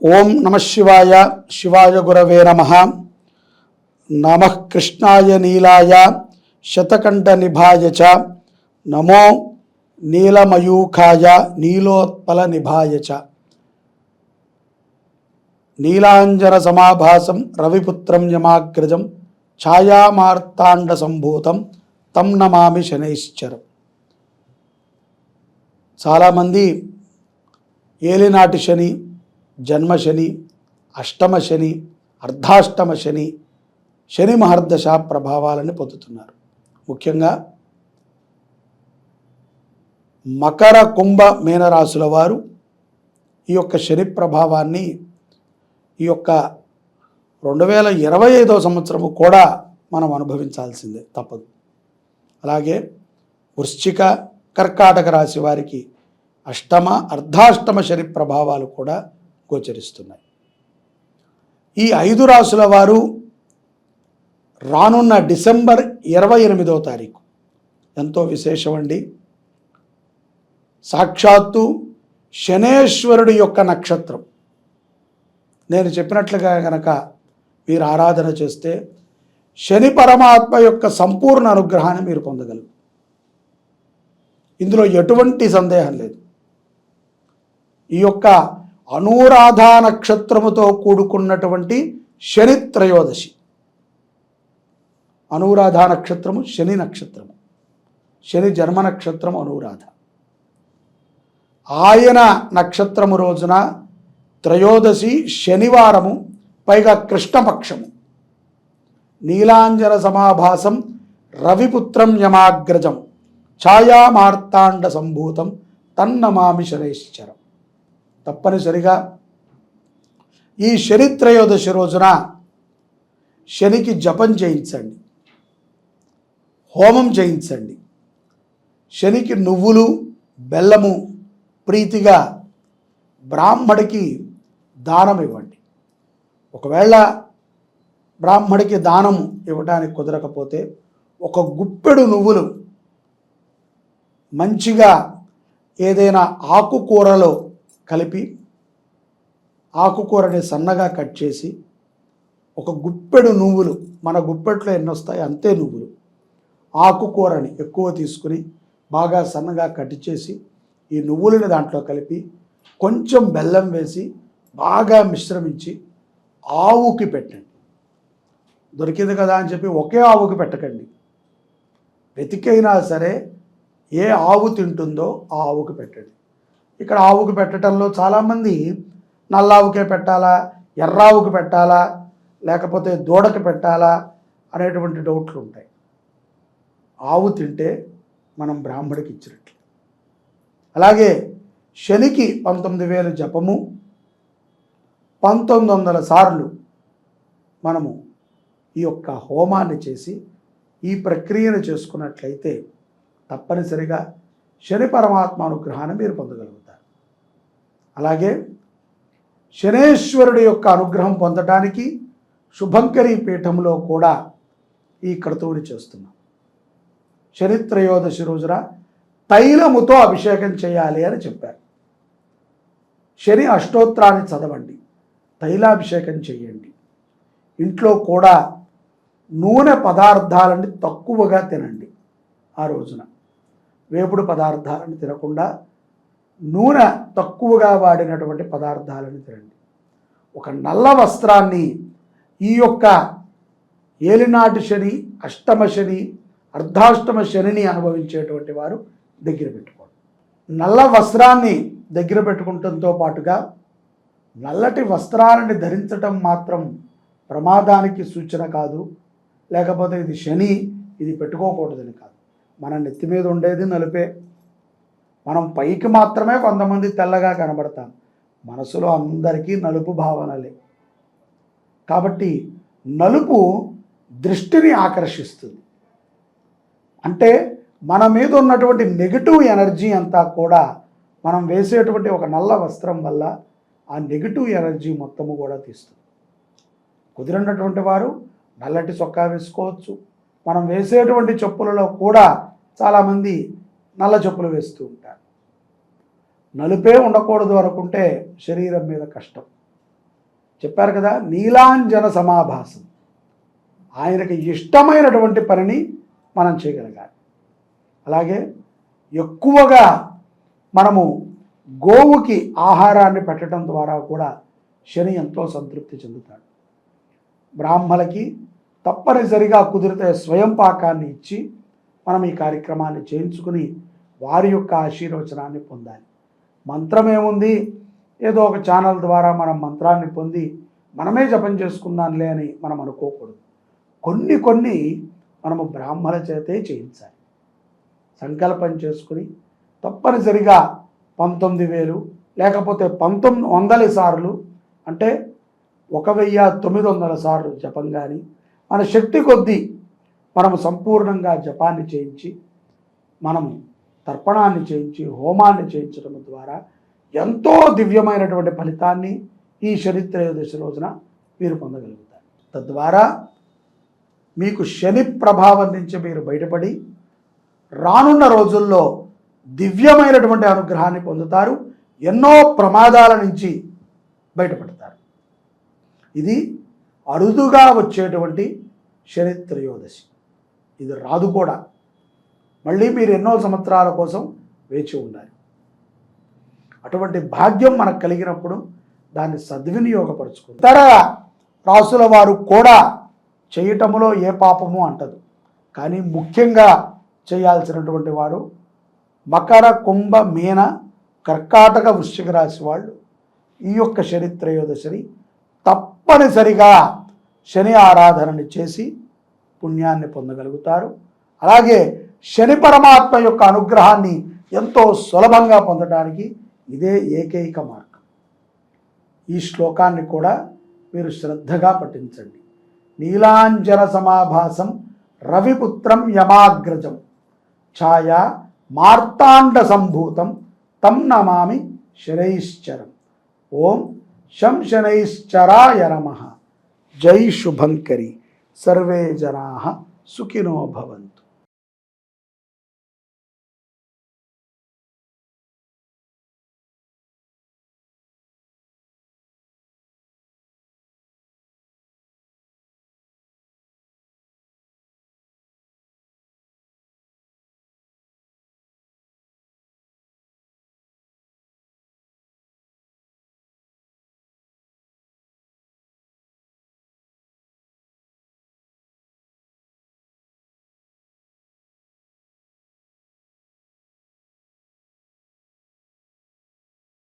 ఓం నమ శివాయ శివాయ గురవే నమ. నమ కృష్ణాయ నీలాయ శతకంఠ నిభాయ చ. నమో నీలమయూఖాయ నీలోత్పల నిభాయ చ. నీలాంజన సమాభాసం రవిపుత్రం యమాగ్రజం ఛాయామార్తాండ సంభూతం తం నమామి శనైశ్చరం. చాలామంది ఏలినాటి శని జన్మ శని అష్టమ శని అర్ధాష్టమ శని శని మహర్దశ ప్రభావాలని పొందుతున్నారు. ముఖ్యంగా మకర కుంభ మీనరాశుల వారు ఈ యొక్క శని ప్రభావాన్ని ఈ యొక్క రెండు వేల ఇరవై ఐదో సంవత్సరము కూడా మనం అనుభవించాల్సిందే తప్పదు. అలాగే వృశ్చిక కర్కాటక రాశి వారికి అష్టమ అర్ధాష్టమ శని ప్రభావాలు కూడా గోచరిస్తున్నాయి. ఈ ఐదు రాసుల వారు రానున్న డిసెంబర్ ఇరవై ఎనిమిదో తారీఖు. ఎంతో విశేషమండి సాక్షాత్తు శనేశ్వరుడి యొక్క నక్షత్రం. నేను చెప్పినట్లుగా గనక మీరు ఆరాధన చేస్తే శని పరమాత్మ యొక్క సంపూర్ణ అనుగ్రహాన్ని మీరు పొందగలరు. ఇందులో ఎటువంటి సందేహం లేదు. ఈ యొక్క అనురాధ నక్షత్రముతో కూడుకున్నటువంటి శని త్రయోదశి. అనురాధ నక్షత్రము శని నక్షత్రము. శని జన్మ నక్షత్రం అనురాధ. ఆయన నక్షత్రము రోజున త్రయోదశి శనివారము పైగా కృష్ణపక్షము. నీలాంజన సమాభాసం రవిపుత్రం యమాగ్రజం ఛాయామార్తాండ సంభూతం తన్నమామి శనైశ్చరం తప్పనిసరిగా ఈ శనిత్రయోదశి రోజున శనికి జపం చేయించండి. హోమం చేయించండి. శనికి నువ్వులు బెల్లము ప్రీతిగా బ్రాహ్మడికి దానం ఇవ్వండి. ఒకవేళ బ్రాహ్మడికి దానం ఇవ్వడానికి కుదరకపోతే ఒక గుప్పెడు నువ్వులు మంచిగా ఏదైనా ఆకుకూరలో కలిపి ఆకుకూరని సన్నగా కట్ చేసి ఒక గుప్పెడు నువ్వులు మన గుప్పెట్లో ఎన్ని వస్తాయి అంతే నువ్వులు ఆకుకూరని ఎక్కువ తీసుకుని బాగా సన్నగా కట్ చేసి ఈ నువ్వులని దాంట్లో కలిపి కొంచెం బెల్లం వేసి బాగా మిశ్రమించి ఆవుకి పెట్టండి. దొరికింది కదా అని చెప్పి ఒకే ఆవుకి పెట్టకండి. వెతికైనా సరే ఏ ఆవు తింటుందో ఆ ఆవుకి పెట్టండి. ఇక్కడ ఆవుకు పెట్టడంలో చాలామంది నల్లావుకే పెట్టాలా ఎర్రావుకు పెట్టాలా లేకపోతే దూడకు పెట్టాలా అనేటువంటి డౌట్లు ఉంటాయి. ఆవు తింటే మనం బ్రాహ్మడికి ఇచ్చినట్లు. అలాగే శనికి పంతొమ్మిది వేలు జపము పంతొమ్మిది వందల సార్లు మనము ఈ యొక్క హోమాన్ని చేసి ఈ ప్రక్రియను చేసుకున్నట్లయితే తప్పనిసరిగా శని పరమాత్మ అనుగ్రహాన్ని మీరు పొందగలుగుతారు. అలాగే శనేశ్వరుడి యొక్క అనుగ్రహం పొందటానికి శుభంకరి పీఠంలో కూడా ఈ క్రతువుని చేస్తున్నాం. శనిత్రయోదశి రోజున తైలముతో అభిషేకం చేయాలి అని చెప్పారు. శని అష్టోత్తరాన్ని చదవండి తైలాభిషేకం చేయండి. ఇంట్లో కూడా నూనె పదార్థాలని తక్కువగా తినండి ఆ రోజున. వేపుడు పదార్థాలను తినకుండా నూనె తక్కువగా వాడినటువంటి పదార్థాలను తినండి. ఒక నల్ల వస్త్రాన్ని ఈ యొక్క ఏలినాటి శని అష్టమ శని అర్ధాష్టమ శనిని అనుభవించేటువంటి వారు దగ్గర పెట్టుకోండి. నల్ల వస్త్రాన్ని దగ్గర పెట్టుకుంటంతో పాటుగా నల్లటి వస్త్రాలని ధరించటం మాత్రం ప్రమాదానికి సూచన కాదు. లేకపోతే ఇది శని ఇది పెట్టుకోకూడదని కాదు. మన నెత్తి మీద ఉండేది నలిపే. మనం పైకి మాత్రమే కొంతమంది తెల్లగా కనబడతాం. మనసులో అందరికీ నలుపు భావనలే. కాబట్టి నలుపు దృష్టిని ఆకర్షిస్తుంది. అంటే మన మీద ఉన్నటువంటి నెగిటివ్ ఎనర్జీ అంతా కూడా మనం వేసేటువంటి ఒక నల్ల వస్త్రం వల్ల ఆ నెగిటివ్ ఎనర్జీ మొత్తము కూడా తీస్తుంది. కుదిరినటువంటి వారు నల్లటి చొక్కా వేసుకోవచ్చు. మనం వేసేటువంటి చెప్పులలో కూడా చాలామంది నల్ల చెప్పులు వేస్తూ ఉంటారు. నలుపే ఉండకూడదు అనుకుంటే శరీరం మీద కష్టం. చెప్పారు కదా నీలాంజన సమాభాసం. ఆయనకి ఇష్టమైనటువంటి పనిని మనం చేయగలగాలి. అలాగే ఎక్కువగా మనము గోవుకి ఆహారాన్ని పెట్టడం ద్వారా కూడా శని ఎంతో సంతృప్తి చెందుతాడు. బ్రాహ్మలకి తప్పనిసరిగా కుదిరితే స్వయం పాకాన్ని ఇచ్చి మనం ఈ కార్యక్రమాన్ని చేయించుకుని వారి యొక్క ఆశీర్వచనాన్ని పొందాలి. మంత్రం ఏముంది ఏదో ఒక ఛానల్ ద్వారా మనం మంత్రాన్ని పొంది మనమే జపం చేసుకుందాంలే అని మనం అనుకోకూడదు. కొన్ని కొన్ని మనము బ్రాహ్మణ చేతే చేయించాలి. సంకల్పం చేసుకుని తప్పనిసరిగా పంతొమ్మిది వేలు లేకపోతే పంతొమ్మిది వందల సార్లు అంటే ఒక వెయ్యి తొమ్మిది వందల సార్లు జపం కానీ మన శక్తి కొద్దీ మనము సంపూర్ణంగా జపాన్ని చేయించి మనము తర్పణాన్ని చేయించి హోమాన్ని చేయించడం ద్వారా ఎంతో దివ్యమైనటువంటి ఫలితాన్ని ఈ శనిత్రయోదశి రోజున మీరు పొందగలుగుతారు. తద్వారా మీకు శని ప్రభావం నుంచి మీరు బయటపడి రానున్న రోజుల్లో దివ్యమైనటువంటి అనుగ్రహాన్ని పొందుతారు ఎన్నో ప్రమాదాల నుంచి బయటపడతారు. ఇది అరుదుగా వచ్చేటువంటి శని త్రయోదశి ఇది రాదు కూడా. మళ్ళీ మీరు ఎన్నో సంవత్సరాల కోసం వేచి ఉండాలి. అటువంటి భాగ్యం మనకు కలిగినప్పుడు దాన్ని సద్వినియోగపరుచుకుంటారు ఇతర రాసుల వారు కూడా చేయటములో ఏ పాపము అంటదు. కానీ ముఖ్యంగా చేయాల్సినటువంటి వారు మకర కుంభ మీన కర్కాటక వృశ్చిక రాశి వాళ్ళు ఈ యొక్క శని త్రయోదశిని తప్పనిసరిగా శని ఆరాధనని చేసి పుణ్యాన్ని పొందగలుగుతారు. అలాగే శని పరమాత్మ యొక్క అనుగ్రహాన్ని ఎంతో సులభంగా పొందడానికి ఇదే ఏకైక మార్గం. ఈ శ్లోకాన్ని కూడా మీరు శ్రద్ధగా పఠించండి. నీలాంజన సమాభాసం రవిపుత్రం యమాగ్రజం. ఛాయ మార్తాండ సంభూతం తం నమామి శనైశ్చరం. ఓం శం శనైశ్చరాయ నమ. జై శుభంకరి. సర్వే జనా సుఖినో భవంతు.